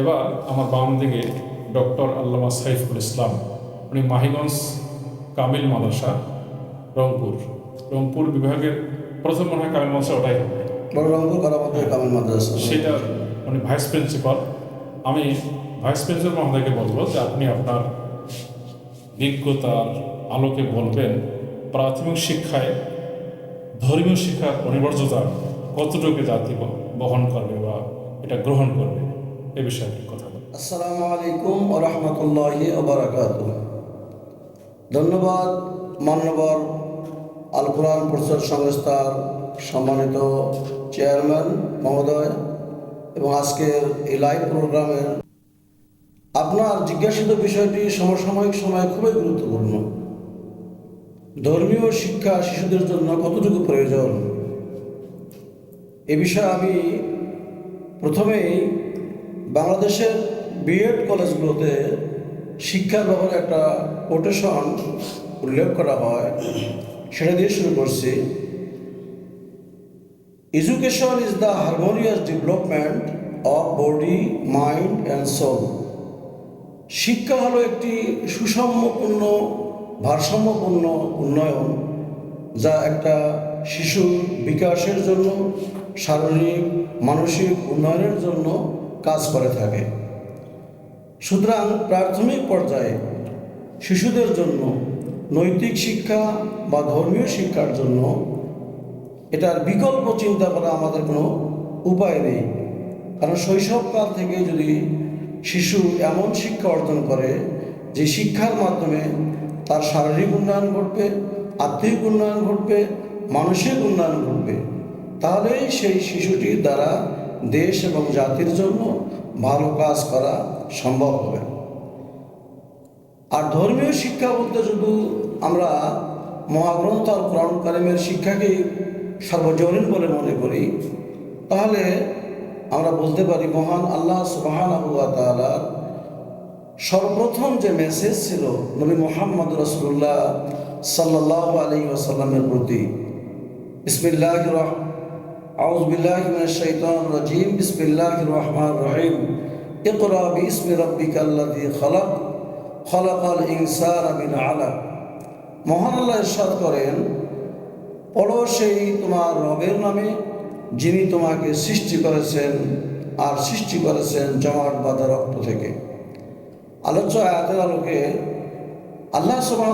এবার আমার বাম দিকে ডক্টর আল্লামা সাইফুল ইসলাম উনি মাহিগঞ্জ কামিল মাদ্রাসা রংপুর। রংপুর বিভাগের প্রথম মনে হয় কামিল মাদ্রাসা ওটাই রংপুর কামিল মাদ্রাসা। সেটা উনি ভাইস প্রিন্সিপাল। আমি ভাইস প্রিন্সিপাল মহোদয়কে বলব যে আপনি আপনার বিজ্ঞতার আলোকে বলবেন প্রাথমিক শিক্ষায় ধর্মীয় শিক্ষার অনিবার্যতা কতটুকু জাতি বহন করবে বা এটা গ্রহণ করবে। এ বিষয়ে কথা বলুন। আসসালামু আলাইকুম রহমতুল্লাহি ওবরাকাত ধন্যবাদ মান্যবর আল কোরআন প্রচার সংস্থার সম্মানিত চেয়ারম্যান মহোদয় এবং আজকের এই লাইভ প্রোগ্রামের আপনার জিজ্ঞাসিত বিষয়টি সমসাময়িক সময়ে খুবই গুরুত্বপূর্ণ। ধর্মীয় শিক্ষা শিশুদের জন্য কতটুকু প্রয়োজন? এ বিষয়ে আমি প্রথমেই বাংলাদেশের বিএড কলেজগুলোতে শিক্ষার ব্যাপারে একটা কোটেশন উল্লেখ করা হয়। সেটা দিয়ে শুরু করছি। Education is the harmonious development of body mind and soul শিক্ষা হলো একটি সুষম্যপূর্ণ ভারসাম্যপূর্ণ উন্নয়ন যা একটা শিশুর বিকাশের জন্য, শারীরিক, মানসিক উন্নয়নের জন্য কাজ করে থাকে। সুতরাং প্রাথমিক পর্যায়ে শিশুদের জন্য নৈতিক শিক্ষা বা ধর্মীয় শিক্ষার জন্য এটার বিকল্প চিন্তা করা আমাদের কোনো উপায় নেই। কারণ শৈশবকাল থেকে যদি শিশু এমন শিক্ষা অর্জন করে যে শিক্ষার মাধ্যমে তার শারীরিক উন্নয়ন ঘটবে, আত্মিক উন্নয়ন ঘটবে, মানসিক উন্নয়ন ঘটবে, তাহলেই সেই শিশুটির দ্বারা দেশ এবং জাতির জন্য ভালো কাজ করা সম্ভব হবে। আর ধর্মীয় শিক্ষা বলতে শুধু আমরা মহাগ্রন্থ আর কোরআন কারিমের শিক্ষাকেই সর্বজনীন বলে মনে করি, তাহলে আমরা বলতে পারি, মহান আল্লাহ সুবাহান সর্বপ্রথম যে মেসেজ ছিল নবী মোহাম্মদ রসুল্লাহ সাল্লাহ আলী ওসাল্লামের প্রতি বিসমিল্লাহ আউজ বিল্লাহ শৈতান রাজিম বিসমিল্লাহ রহমান রহিম। ইকরা বিসমি রব্বিকা আল্লাযী খালাক, খলাকাল ইনসান মিন আলাক। মহান আল্লাহ ইরশাদ করেন, পড়ো সেই তোমার রবের নামে, যিনি তোমাকে সৃষ্টি করেছেন আর সৃষ্টি করেছেন জমাট বাঁধা রক্ত থেকে। আলোচ্য আয়াতের আলোকে আল্লাহ সুবাহ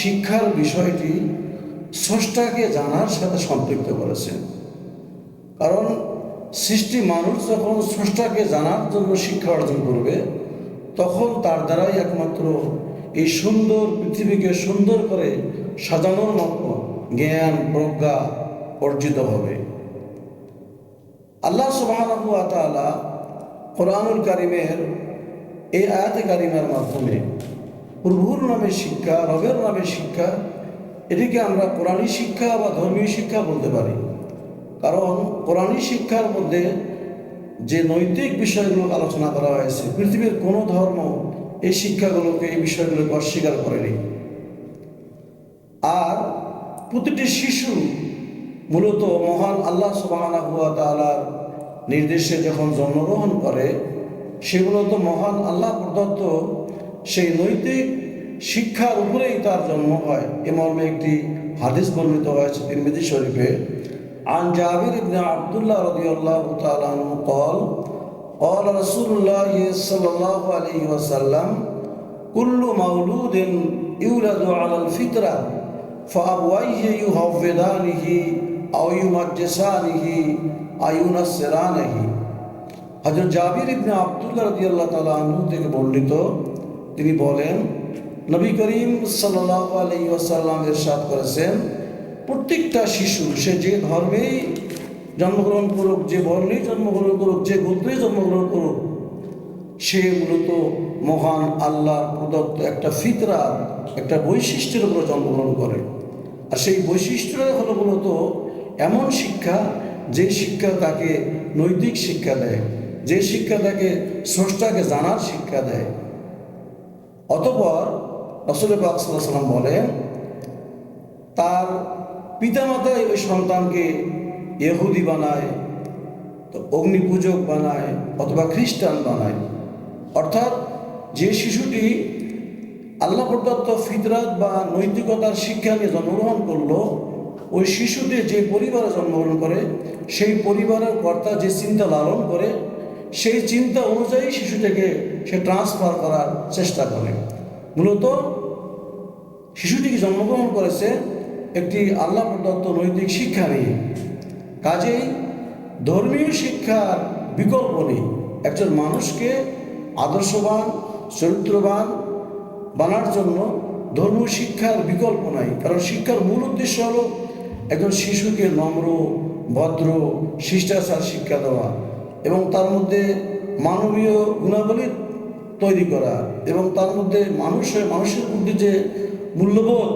শিক্ষার বিষয়টি স্রষ্টাকে জানার সাথে সম্পৃক্ত করেছেন। কারণ সৃষ্টি মানুষ যখন স্রষ্টাকে জানার জন্য শিক্ষা অর্জন করবে, তখন তার দ্বারাই একমাত্র এই সুন্দর পৃথিবীকে সুন্দর করে সাজানোর মতো জ্ঞান, প্রজ্ঞা অর্জিত হবে। আল্লাহ তাআলা কোরআনুল কারিমের এই আয়াতে কারিমের মাধ্যমে প্রভুর নামে শিক্ষা, রবের নামে শিক্ষা এটিকে আমরা কোরআনী শিক্ষা বা ধর্মীয় শিক্ষা বলতে পারি। কারণ কোরআনী শিক্ষার মধ্যে যে নৈতিক বিষয়গুলো আলোচনা করা হয়েছে, পৃথিবীর কোনো ধর্ম এই শিক্ষাগুলোকে এই বিষয়গুলোকে অস্বীকার করেনি। আর প্রতিটি শিশু মূলত মহান আল্লাহ তালার নির্দেশে যখন জন্মগ্রহণ করে সেগুলো তো মহান আল্লাহ প্রদত্ত সেই নৈতিক শিক্ষার উপরেই তার জন্ম হয় এ মর্মে একটি হাদিস বর্ণিত হয়েছে তিরমিদি শরীফে عن جابر بن عبد الله رضي الله تعالى عنه قال قال رسول الله صلى الله عليه وسلم كل مولود يولد على الفطرة فأبويه يهودانه أو يمجسانه أو ينصرانه হজরত জাবির ইবনে আবদুল্লাহ রাদিয়াল্লাহু তাআলা আনহু থেকে বর্ণিত তিনি বলেন নবী করিম সাল্লাল্লাহু আলাইহি ওয়াসাল্লাম ইরশাদ করেছেন, প্রত্যেকটা শিশু, সে যে ধর্মেই জন্মগ্রহণ করুক, যে বর্ণেই জন্মগ্রহণ করুক, যে গোত্রেই জন্মগ্রহণ করুক, সে মূলত মহান আল্লাহর প্রদত্ত একটা ফিতরা, একটা বৈশিষ্ট্যের উপর জন্মগ্রহণ করে। আর সেই বৈশিষ্ট্যটা হলো মূলত এমন শিক্ষা, যে শিক্ষা তাকে নৈতিক শিক্ষা দেয়, যে শিক্ষা তাকে স্রষ্টাকে জানার শিক্ষা দেয়। অতপর রসুল পাক সাল্লাহ সাল্লাম বলেন, তার পিতামাতাই ওই সন্তানকে ইহুদি বানায় অগ্নি পূজক বানায় অথবা খ্রিস্টান বানায়। অর্থাৎ যে শিশুটি আল্লাহ প্রদত্ত ফিতরাত বা নৈতিকতার শিক্ষা নিয়ে জন্মগ্রহণ করল, ওই শিশুটি যে পরিবারে জন্মগ্রহণ করে, সেই পরিবারের কর্তা যে চিন্তা লালন করে, সেই চিন্তা অনুযায়ী শিশুটিকে সে ট্রান্সফার করার চেষ্টা করে। মূলত শিশুটিকে জন্মগ্রহণ করেছে একটি আল্লাহ প্রদত্ত নৈতিক শিক্ষা নিয়ে। কাজেই ধর্মীয় শিক্ষার বিকল্প নেই। একজন মানুষকে আদর্শবান, চরিত্রবান বানার জন্য ধর্মীয় শিক্ষার বিকল্প নাই। কারণ শিক্ষার মূল উদ্দেশ্য হলো একজন শিশুকে নম্র, ভদ্র, শিষ্টাচার শিক্ষা দেওয়া এবং তার মধ্যে মানবীয় গুণাবলী তৈরি করা এবং তার মধ্যে মানুষের মানুষের মধ্যে যে মূল্যবোধ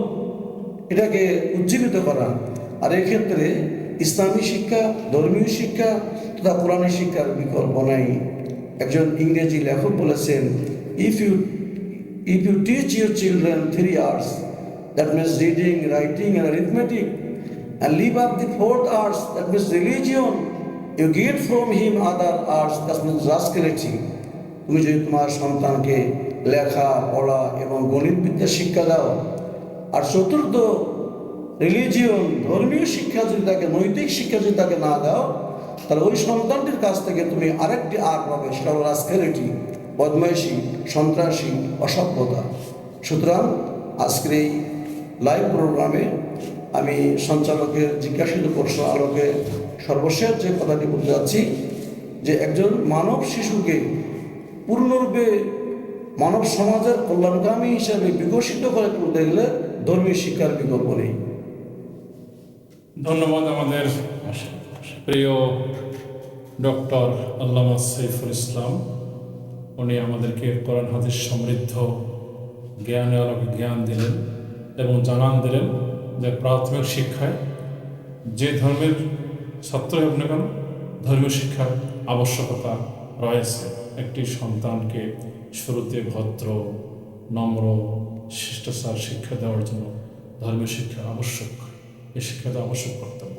এটাকে উজ্জীবিত করা। আর এক্ষেত্রে ইসলামী শিক্ষা, ধর্মীয় শিক্ষা তথা কোরআনী শিক্ষার বিকল্প নাই। একজন ইংরেজি লেখক বলেছেন if you if you teach your children three arts that means reading writing and arithmetic and leave up the fourth arts that means religion, you get from him other arts that means rascality তুমি যদি তোমার সন্তানকে লেখা, পড়া এবং গণিত বিদ্যা শিক্ষা দাও। আর চতুর্থ রিলিজিয়ন ধর্মীয় শিক্ষা যদি তাকে, নৈতিক শিক্ষা যদি তাকে না দাও, তাহলে ওই সন্তানটির কাছ থেকে তুমি আরেকটি আর্ট পাবে সেটা হলো রাস্কেলিটি বদমাইশি, সন্ত্রাসী, অসভ্যতা। সুতরাং আজকের এই লাইভ প্রোগ্রামে আমি সঞ্চালকের জিজ্ঞাসিত প্রশ্ন আলোকে সর্বশেষ যে কথাটি বলতে যাচ্ছি, যে একজন মানব শিশুকে পূর্ণরূপে মানব সমাজের কল্যাণকামী হিসাবে বিকশিত করে তুলতে গেলে ধর্মীয় শিক্ষার বিকল্প নেই। ধন্যবাদ আমাদের প্রিয় ডক্টর আল্লামা সাইফুল ইসলাম। উনি আমাদেরকে কোরআন, হাদিস সমৃদ্ধ জ্ঞানে আলোকে জ্ঞান দিলেন এবং জানান দিলেন যে প্রাথমিক শিক্ষায় যে ধর্মের ছাত্র হোক না কেন, ধর্মীয় শিক্ষার আবশ্যকতা রয়েছে। একটি সন্তানকে শুরুতে ভদ্র, নম্র শিষ্টাচার শিক্ষা দেওয়ার জন্য ধর্মীয় শিক্ষা আবশ্যক। এই শিক্ষা দেওয়া আবশ্যক কর্তব্য